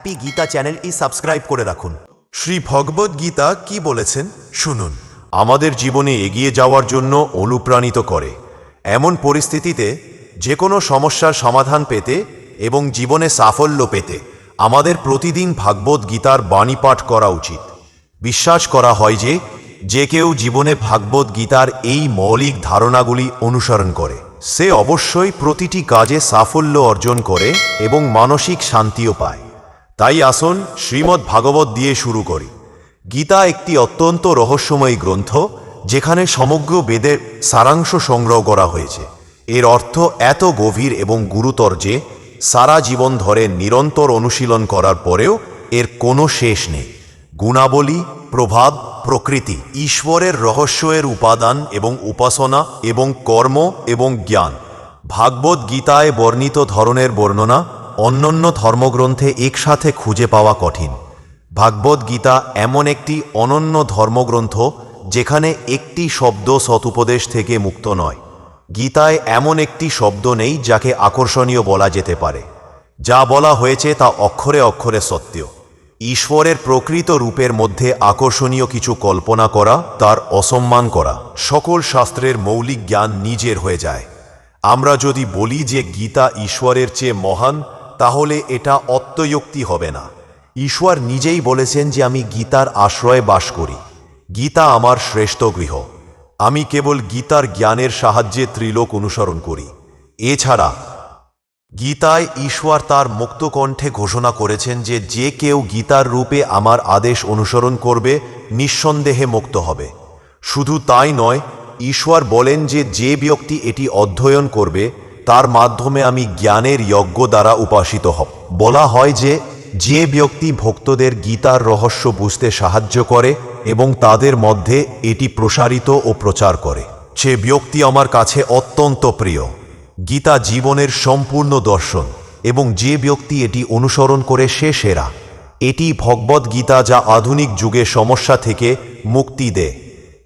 Happy Gita চ্যানেলটি subscribe করে রাখুন। শ্রী ভগবদ গীতা কি বলেছেন? শুনুন। আমাদের জীবনে এগিয়ে যাওয়ার জন্য অনুপ্রাণিত করে। এমন পরিস্থিতিতে যে কোনো সমস্যার সমাধান পেতে এবং জীবনে সাফল্য পেতে আমাদের প্রতিদিন ভাগবত গীতার বাণী পাঠ করা উচিত। বিশ্বাস করা হয় যে যে কেউ জীবনে ভাগবত গীতার এই মৌলিক ধারণাগুলি অনুসরণ করে। সে অবশ্যই প্রতিটি কাজে সাফল্য অর্জন করে এবং মানসিক শান্তিও পায়। তাই আসুন শ্রীমদ্ ভাগবত দিয়ে শুরু করি। গীতা একটি অত্যন্ত রহস্যময়ী গ্রন্থ, যেখানে সমগ্র বেদের সারাংশ সংগ্রহ করা হয়েছে। এর অর্থ এত গভীর এবং গুরুতর যে, সারা জীবন ধরে নিরন্তর অনুশীলন করার পরেও এর কোনো শেষ নেই। গুণাবলী, প্রভাব, প্রকৃতি, ঈশ্বরের রহস্যের উপাদান এবং উপাসনা এবং কর্ম এবং জ্ঞান, ভাগবত গীতায় বর্ণিত ধরনের বর্ণনা অন্যান্য ধর্মগ্রন্থে একসাথে খুঁজে পাওয়া কঠিন। ভাগবত গীতা এমন একটি অনন্য ধর্মগ্রন্থ, যেখানে একটি শব্দ সতুপদেশ থেকে মুক্ত নয়। গীতায় এমন একটি শব্দ নেই, যাকে আকর্ষণীয় বলা যেতে পারে। যা বলা হয়েছে তা অক্ষরে অক্ষরে সত্য। ঈশ্বরের প্রকৃত রূপের মধ্যে আকর্ষণীয় কিছু কল্পনা করা, তার অসম্মান করা, সকল শাস্ত্রের মৌলিক জ্ঞান নিজের হয়ে যায়। আমরা যদি বলি যে গীতা ঈশ্বরের চেয়ে মহান তাহলে এটা অত্যয়ুক্তি হবে না। ঈশ্বর নিজেই বলেছেন যে আমি গীতার আশ্রয়ে বাস করি। গীতা আমার শ্রেষ্ঠ গৃহ। আমি কেবল গীতার জ্ঞানের সাহায্যে ত্রিলোক অনুসরণ করি। এছাড়া গীতায় ঈশ্বর তার মুক্ত কণ্ঠে ঘোষণা করেছেন যে যে কেউ গীতার রূপে আমার আদেশ অনুসরণ করবে, নিঃসন্দেহে মুক্ত হবে। শুধু তাই নয়, ঈশ্বর বলেন যে যে ব্যক্তি এটি অধ্যয়ন করবে তার মাধ্যমে আমি জ্ঞানের যজ্ঞ দ্বারা উপাসিত হব। বলা হয় যে যে ব্যক্তি ভক্তদের গীতার রহস্য বুঝতে সাহায্য করে এবং তাদের মধ্যে এটি প্রসারিত ও প্রচার করে। সে ব্যক্তি আমার কাছে অত্যন্ত প্রিয়। গীতা জীবনের সম্পূর্ণ দর্শন এবং যে ব্যক্তি এটি অনুসরণ করে সে সেরা। এটি ভগবদ গীতা যা আধুনিক যুগে সমস্যা থেকে মুক্তি দেয়।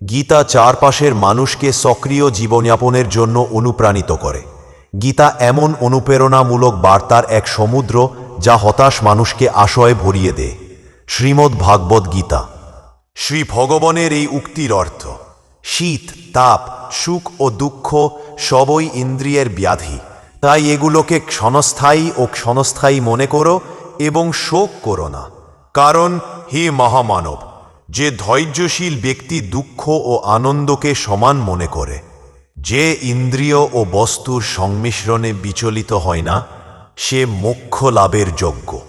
গীতা চারপাশের মানুষকে সক্রিয় জীবনযাপনের জন্য অনুপ্রাণিত করে। গীতা এমন অনুপ্রেরণামূলক বার্তার এক সমুদ্র যা হতাশ মানুষকে আশয়ে ভরিয়ে দেয়। শ্রীমদ্ ভাগবত গীতা। শ্রী ভগবানের এই উক্তির অর্থ, শীত, তাপ, সুখ ও দুঃখ সবই ইন্দ্রিয়ের ব্যাধি। তাই এগুলোকে ক্ষণস্থায়ী ও ক্ষণস্থায়ী মনে করো এবং শোক করো না। কারণ, হে মহামানব, যে ধৈর্যশীল ব্যক্তি দুঃখ ও আনন্দকে সমান মনে করে যে ইন্দ্রিয় ও বস্তুর সংমিশ্রণে বিচলিত হয় না, সে মোক্ষ লাভের যোগ্য।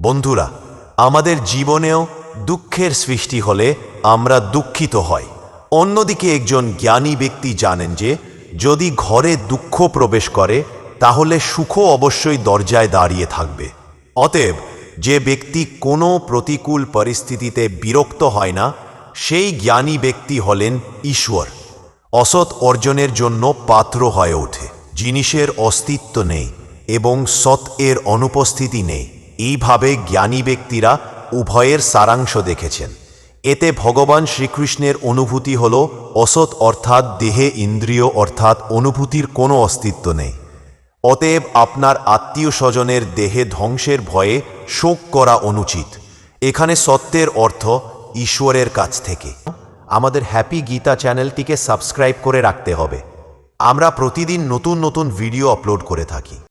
বন্ধুরা, আমাদের জীবনেও দুঃখের সৃষ্টি হলে আমরা দুঃখিত হই অন্যদিকে একজন জ্ঞানী ব্যক্তি জানেন যে, যদি ঘরে দুঃখ প্রবেশ করে, তাহলে সুখ অবশ্যই দরজায় দাঁড়িয়ে থাকবে। অতএব, যে ব্যক্তি কোনো প্রতিকূল পরিস্থিতিতে বিরক্ত হয় না, সেই জ্ঞানী ব্যক্তি হলেন ঈশ্বর। অসৎ অর্জনের জন্য পাত্র হয়ে ওঠে, জিনিসের অস্তিত্ব নেই এবং সৎ এর অনুপস্থিতি নেই। এইভাবে জ্ঞানী ব্যক্তিরা উভয়ের সারাংশ দেখেছেন। এতে ভগবান শ্রীকৃষ্ণের অনুভূতি হল অসৎ অর্থাৎ দেহে ইন্দ্রিয় অর্থাৎ অনুভূতির কোনো অস্তিত্ব নেই। অতএব আপনার আত্মীয় স্বজনের দেহে ধ্বংসের ভয়ে শোক করা অনুচিত। এখানে সত্যের অর্থ ঈশ্বরের কাছ থেকে। আমাদের হ্যাপি গীতা চ্যানেলটিকে সাবস্ক্রাইব করে রাখতে হবে। আমরা প্রতিদিন নতুন নতুন ভিডিও আপলোড করে থাকি।